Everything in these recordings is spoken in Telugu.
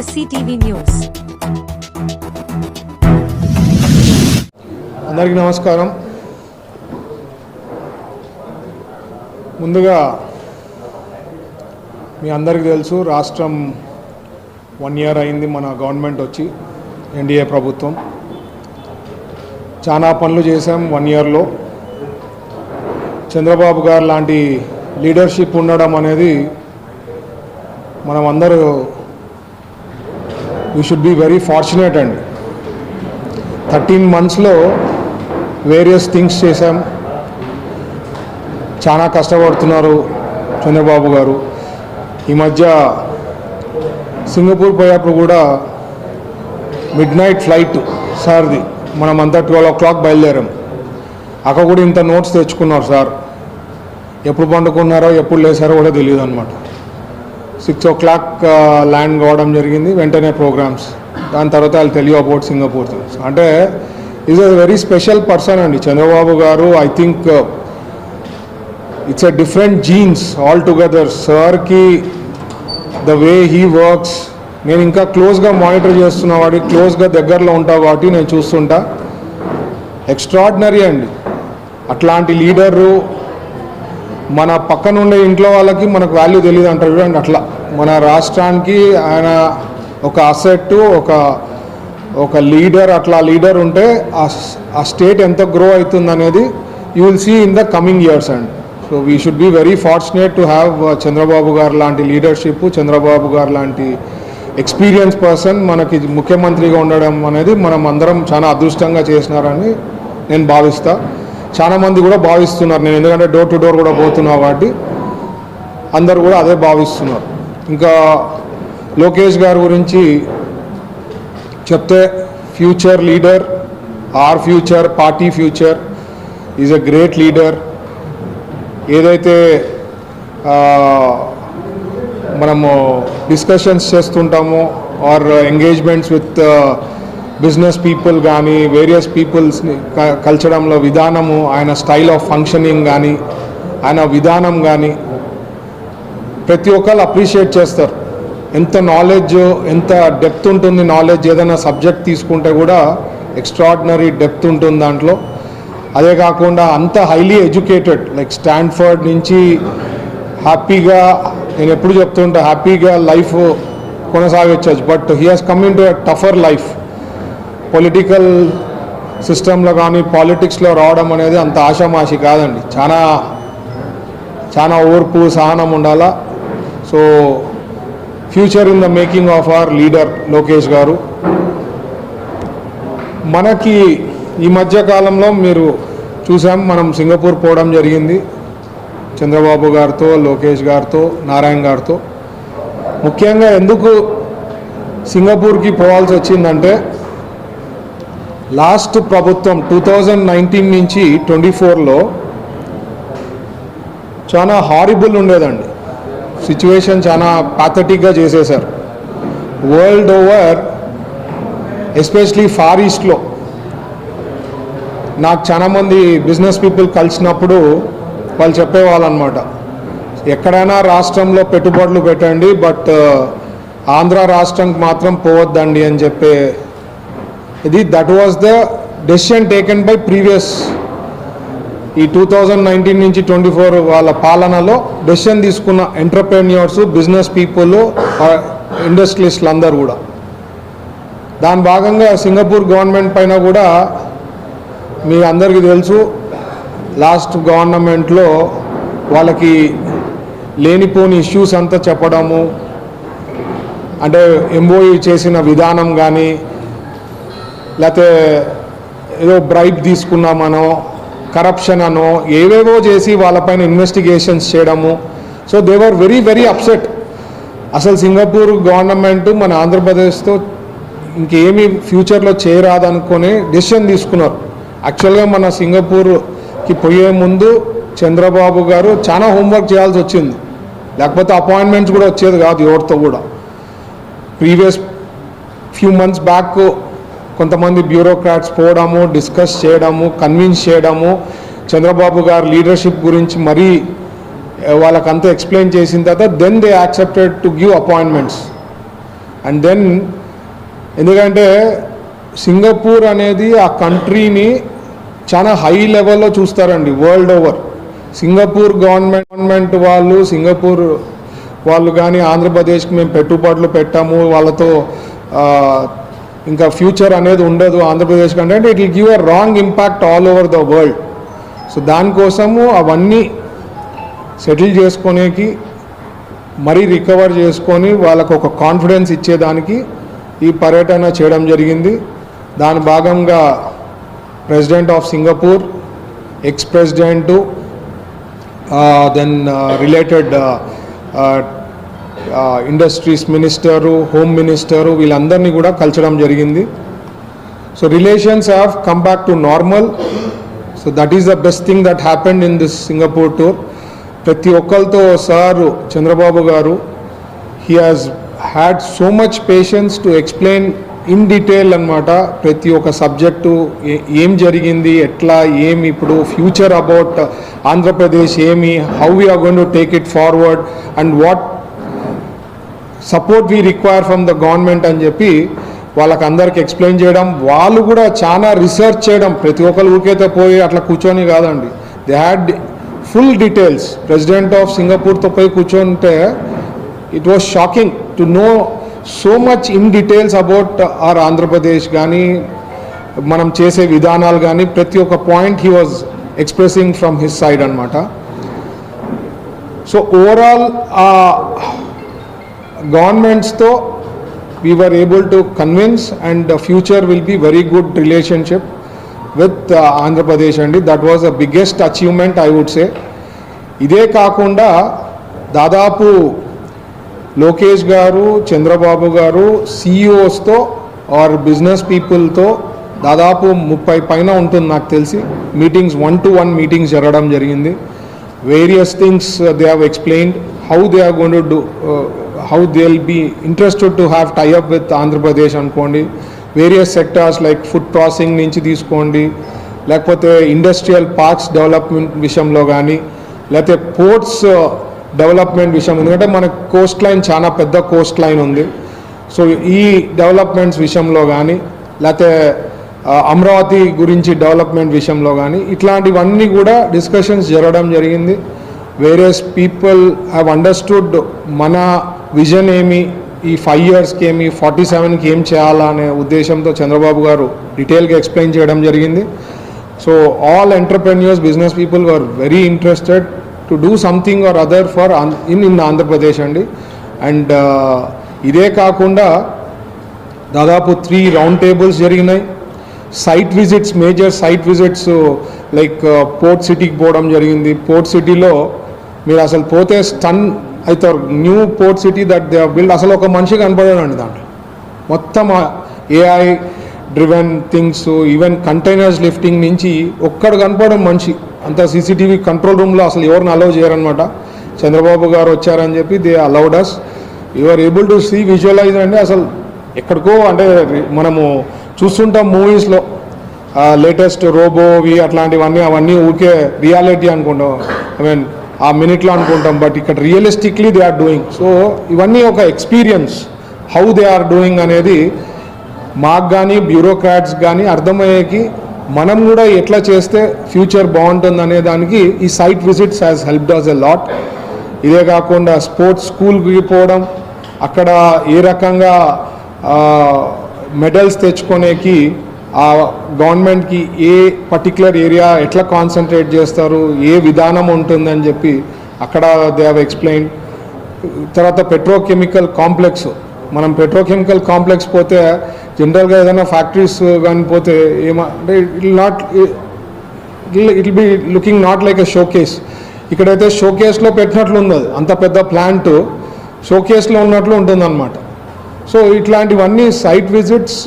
SCTV న్యూస్ అందరికీ నమస్కారం. ముందుగా మీ అందరికీ తెలుసు రాష్ట్రం వన్ ఇయర్ అయింది మన గవర్నమెంట్ వచ్చి ఎన్డీఏ ప్రభుత్వం. చాలా పనులు చేశాం వన్ ఇయర్లో చంద్రబాబు గారు లాంటి లీడర్షిప్ ఉండడం అనేది మనం అందరూ we should be very fortunate అండి థర్టీన్ మంత్స్లో వేరియస్ థింగ్స్ చేశాం. చాలా కష్టపడుతున్నారు చంద్రబాబు గారు. ఈ మధ్య సింగపూర్ పోయేప్పుడు కూడా మిడ్ నైట్ ఫ్లైట్ సార్ది. మనం అంతా ట్వెల్వ్ ఓ క్లాక్ బయలుదేరాం. అక్కడ కూడా ఇంత నోట్స్ తెచ్చుకున్నారు సార్. ఎప్పుడు పండుకున్నారో ఎప్పుడు లేసారో కూడా తెలియదు అనమాట సిక్స్ ఓ క్లాక్ ల్యాండ్ కావడం జరిగింది. వెంటనే ప్రోగ్రామ్స్. దాని తర్వాత వాళ్ళు తెలియ అబౌట్ సింగపూర్ థింగ్స్ అంటే is a very special person అండి. Chandrababu garu I think it's a different genes all together సార్కి ద వే హీ వర్క్స్ నేను ఇంకా క్లోజ్గా మానిటర్ చేస్తున్న వాడి క్లోజ్గా దగ్గరలో ఉంటా కాబట్టి నేను చూస్తుంటా. ఎక్స్ట్రాడినరీ అండి. అట్లాంటి లీడరు మన పక్కన ఉండే ఇంట్లో వాళ్ళకి మనకు వాల్యూ తెలియదు అంటారు చూడండి అట్లా. మన రాష్ట్రానికి ఆయన ఒక అసెట్ ఒక ఒక లీడర్ అట్లా లీడర్ ఉంటే ఆ స్టేట్ ఎంత గ్రో అవుతుంది అనేది you will see in the coming years and so we should be very fortunate to have Chandrababu garu లాంటి లీడర్షిప్ చంద్రబాబు గారు లాంటి ఎక్స్పీరియన్స్ పర్సన్ మనకి ముఖ్యమంత్రిగా ఉండడం అనేది మనం అందరం చాలా అదృష్టంగా చేసినారని నేను భావిస్తాను చాలా మంది కూడా భావిస్తున్నారు. నేను ఎందుకంటే డోర్ టు డోర్ కూడా పోతున్నా కాబట్టి అందరు కూడా అదే భావిస్తున్నారు. ఇంకా లోకేష్ గారి గురించి చెప్తే future leader or future party future is a great leader ఏదైతే మనము discussions చేస్తుంటామో or engagements with business people కానీ వేరియస్ పీపుల్స్ని కల్చడంలో విధానము ఆయన స్టైల్ ఆఫ్ ఫంక్షనింగ్ కానీ ఆయన విధానం కానీ ప్రతి ఒక్కరు అప్రిషియేట్ చేస్తారు. ఎంత నాలెడ్జ్ ఎంత డెప్త్ ఉంటుంది నాలెడ్జ్ ఏదైనా సబ్జెక్ట్ తీసుకుంటే కూడా ఎక్స్ట్రాడినరీ డెప్త్ ఉంటుంది దాంట్లో. అదే కాకుండా అంత హైలీ ఎడ్యుకేటెడ్ లైక్ స్టాన్ఫర్డ్ నుంచి హ్యాపీగా నేను ఎప్పుడు చెప్తుంటా హ్యాపీగా లైఫ్ కొనసాగించవచ్చు but he has come in to tougher life political సిస్టంలో కానీ పాలిటిక్స్లో రావడం అనేది అంత ఆషామాషి కాదండి. చాలా చాలా ఓర్పు సహనం ఉండాలా? So future in the making of our leader Lokesh garu. మనకి ఈ మధ్య కాలంలో మీరు చూసాం మనం సింగపూర్ పోవడం జరిగింది. చంద్రబాబు గారితో లోకేష్ గారితో నారాయణ గారితో. ముఖ్యంగా ఎందుకు సింగపూర్కి పోవాల్సి వచ్చిందంటే లాస్ట్ ప్రభుత్వం టూ థౌజండ్ నైన్టీన్ నుంచి ట్వంటీ ఫోర్లో చాలా హారిబుల్ ఉండేదండి. సిచ్యువేషన్ చాలా ప్యాథటిక్గా చేసేశారు. వరల్డ్ ఓవర్ ఎస్పెషలీ ఫార్ ఈస్ట్లో నాకు చాలామంది బిజినెస్ పీపుల్ కలిసినప్పుడు వాళ్ళు చెప్పేవాళ్ళు అనమాట ఎక్కడైనా రాష్ట్రంలో పెట్టుబడులు పెట్టండి బట్ uh, ఆంధ్ర రాష్ట్రంకి మాత్రం పోవద్దండి అని చెప్పే ఇది that was the decision taken by previous ఈ టూ థౌజండ్ నైన్టీన్ నుంచి ట్వంటీ ఫోర్ వాళ్ళ పాలనలో డెసిషన్ తీసుకున్న ఎంటర్ప్రెన్యూర్స్ బిజినెస్ పీపుల్ ఇండస్ట్రియలిస్టులు అందరూ కూడా. దాని భాగంగా సింగపూర్ గవర్నమెంట్ పైన కూడా మీ అందరికీ తెలుసు లాస్ట్ గవర్నమెంట్లో వాళ్ళకి లేనిపోని ఇష్యూస్ అంతా చెప్పడము అంటే ఎంఓఈ చేసిన విధానం కానీ లేకపోతే ఏదో బ్రైబ్ తీసుకున్నామనో కరప్షన్ అనో ఏవేవో చేసి వాళ్ళపైన ఇన్వెస్టిగేషన్స్ చేయడము. So they were very very upset అసలు సింగపూర్ గవర్నమెంట్ మన ఆంధ్రప్రదేశ్తో ఇంకేమీ ఫ్యూచర్లో చేయరాదనుకునే డెసిషన్ తీసుకున్నారు. యాక్చువల్గా మన సింగపూర్కి పోయే ముందు చంద్రబాబు గారు చాలా హోంవర్క్ చేయాల్సి వచ్చింది. లేకపోతే అపాయింట్మెంట్స్ కూడా వచ్చేది కాదు ఎవరితో కూడా. ప్రీవియస్ ఫ్యూ మంత్స్ బ్యాక్ కొంతమంది బ్యూరోక్రాట్స్ పోవడము డిస్కస్ చేయడము కన్విన్స్ చేయడము చంద్రబాబు గారు లీడర్షిప్ గురించి మరీ వాళ్ళకంతా ఎక్స్ప్లెయిన్ చేసిన తర్వాత then they accepted to give appointments. And then ఎందుకంటే సింగపూర్ అనేది ఆ కంట్రీని చాలా హై లెవెల్లో చూస్తారండి world over. Singapore government government వాళ్ళు సింగపూర్ వాళ్ళు కానీ ఆంధ్రప్రదేశ్కి మేము పెట్టుబడులు పెట్టాము వాళ్ళతో ఇంకా ఫ్యూచర్ అనేది ఉండదు ఆంధ్రప్రదేశ్ కంటే. అంటే it will give a wrong impact all over the world so దానికోసము అవన్నీ సెటిల్ చేసుకునేకి మరీ రికవర్ చేసుకొని వాళ్ళకు ఒక కాన్ఫిడెన్స్ ఇచ్చేదానికి ఈ పర్యటన చేయడం జరిగింది. దాని భాగంగా president of Singapore ex president then related industries minister home minister వీళ్ళందరినీ కూడా కలచడం జరిగింది. So relations have come back to normal. So that is the best thing that happened in this Singapore tour. ప్రతి ఒక్కరితో sir Chandrababu garu he has had so much patience to explain in detail అనమాట ప్రతి ఒక్క సబ్జెక్టు ఏ- ఏం జరిగింది ఎట్లా ఏమి ఇప్పుడు ఫ్యూచర్ అబౌట్ ఆంధ్రప్రదేశ్ ఏమి how we are going to take it forward and what support we require from the government అని చెప్పి వాళ్ళకి అందరికి ఎక్స్ప్లెయిన్ చేయడం వాళ్ళు కూడా చాలా రీసెర్చ్ చేయడం. ప్రతి ఒక్కరు ఊరికైతే పోయి అట్లా కూర్చొని కాదండి. They had full details president of సింగపూర్తో పోయి కూర్చొంటే it was shocking to know so much in details about our Andhra Pradesh కానీ మనం చేసే విధానాలు కానీ ప్రతి ఒక్క point he was expressing from his side అనమాట so overall గవర్నమెంట్స్తో we were able to convince and future will will very good relationship with Andhra Pradesh అండి that was the biggest achievement I would say ఇదే కాకుండా దాదాపు లోకేష్ గారు చంద్రబాబు గారు సిఇఓస్తో ఆర్ బిజినెస్ పీపుల్తో దాదాపు ముప్పై పైన ఉంటుంది నాకు తెలిసి meetings one to one meetings జరగడం జరిగింది various things they have explained how they are going to do how they will be interested to have tie up with Andhra Pradesh అనుకోండి various sectors like food processing నుంచి తీసుకోండి లేకపోతే ఇండస్ట్రియల్ పార్క్స్ డెవలప్మెంట్ విషయంలో కానీ లేకపోతే పోర్ట్స్ డెవలప్మెంట్ uh, విషయం ఎందుకంటే మన కోస్ట్ లైన్ చాలా పెద్ద కోస్ట్ లైన్ ఉంది. సో ఈ డెవలప్మెంట్స్ విషయంలో కానీ లేకపోతే uh, అమరావతి గురించి డెవలప్మెంట్ విషయంలో కానీ ఇట్లాంటివన్నీ కూడా డిస్కషన్స్ జరగడం జరిగింది. వేరియస్ పీపుల్ హ్యావ్ అండర్స్టూడ్ మన విజన్ ఏమి ఈ ఫైవ్ ఇయర్స్కి ఏమి ఫార్టీ సెవెన్కి ఏం చేయాలా అనే ఉద్దేశంతో చంద్రబాబు గారు డీటెయిల్గా ఎక్స్ప్లెయిన్ చేయడం జరిగింది. So all entrepreneurs business people were very interested to do something or other for in in Andhra Pradesh అండి. అండ్ ఇదే కాకుండా దాదాపు త్రీ రౌండ్ టేబుల్స్ జరిగినాయి. Site visits major site visits like port సిటీకి పోవడం జరిగింది. పోర్ట్ సిటీలో మీరు అసలు పోతే స్టన్ అయితే new port city that they build అసలు ఒక మనిషి కనపడాడండి దాంట్లో. మొత్తం AI driven things even containers lifting నుంచి ఒక్కడు కనపడడం మనిషి. అంత సీసీటీవీ కంట్రోల్ రూమ్లో అసలు ఎవరిని అలౌ చేయరనమాట చంద్రబాబు గారు వచ్చారని చెప్పి they allowed us or able to see visualize అంటే అసలు ఎక్కడికో అంటే మనము చూస్తుంటాం మూవీస్లో లేటెస్ట్ రోబోవి అట్లాంటివన్నీ అవన్నీ ఊరికే రియాలిటీ అనుకుంటాం. ఐ మీన్ ఆ మినిట్లో అనుకుంటాం బట్ ఇక్కడ realistically they are doing so ఇవన్నీ ఒక experience how they are doing అనేది మాకు కానీ బ్యూరోక్రాట్స్ కానీ అర్థమయ్యేకి మనం కూడా ఎట్లా చేస్తే ఫ్యూచర్ బాగుంటుంది అనే దానికి ఈ site visits has helped us a lot ఇదే కాకుండా స్పోర్ట్స్ స్కూల్కి పోవడం అక్కడ ఏ రకంగా మెడల్స్ తెచ్చుకునేకి ఆ గవర్నమెంట్కి ఏ పర్టికులర్ ఏరియా ఎట్లా కాన్సన్ట్రేట్ చేస్తారు ఏ విధానం ఉంటుందని చెప్పి అక్కడ దే హ్యావ్ ఎక్స్ప్లెయిన్ తర్వాత పెట్రోకెమికల్ కాంప్లెక్స్. మనం పెట్రోకెమికల్ కాంప్లెక్స్ పోతే జనరల్గా ఏదైనా ఫ్యాక్టరీస్ కానీ పోతే ఏమా అంటే it not it be looking not like a showcase. ఇక్కడైతే షోకేస్లో పెట్టినట్లు ఉంది అది అంత పెద్ద ప్లాంట్ షోకేస్లో ఉన్నట్లు ఉంటుందన్నమాట. సో ఇట్లాంటివన్నీ site visits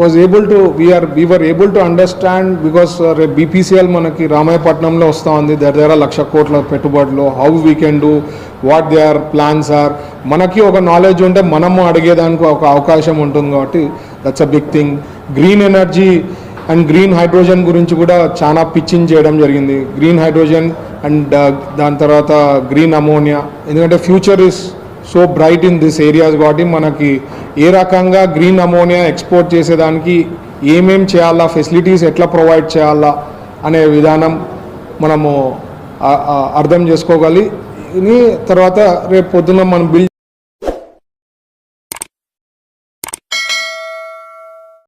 was able to we are we are able to understand because రేపు బీపీసీఎల్ మనకి రామాయపట్నంలో వస్తూ ఉంది. దగ్గర దగ్గర లక్ష కోట్ల పెట్టుబడులు. How we can do what they are plans or మనకి ఒక నాలెడ్జ్ ఉంటే మనము అడిగేదానికి ఒక అవకాశం ఉంటుంది కాబట్టి that's a big thing green energy and green hydrogen గురించి కూడా చాలా పిచ్చింగ్ చేయడం జరిగింది. గ్రీన్ హైడ్రోజన్ అండ్ దాని తర్వాత గ్రీన్ అమోనియా ఎందుకంటే future is so bright in this areas కాబట్టి మనకి ఏ రకంగా గ్రీన్ అమోనియా ఎక్స్పోర్ట్ చేసేదానికి ఏమేం చేయాలా ఫెసిలిటీస్ ఎట్లా ప్రొవైడ్ చేయాలా అనే విధానం మనము అర్థం చేసుకోగలి. తర్వాత రేపు పొద్దున్న మనం బిల్డ్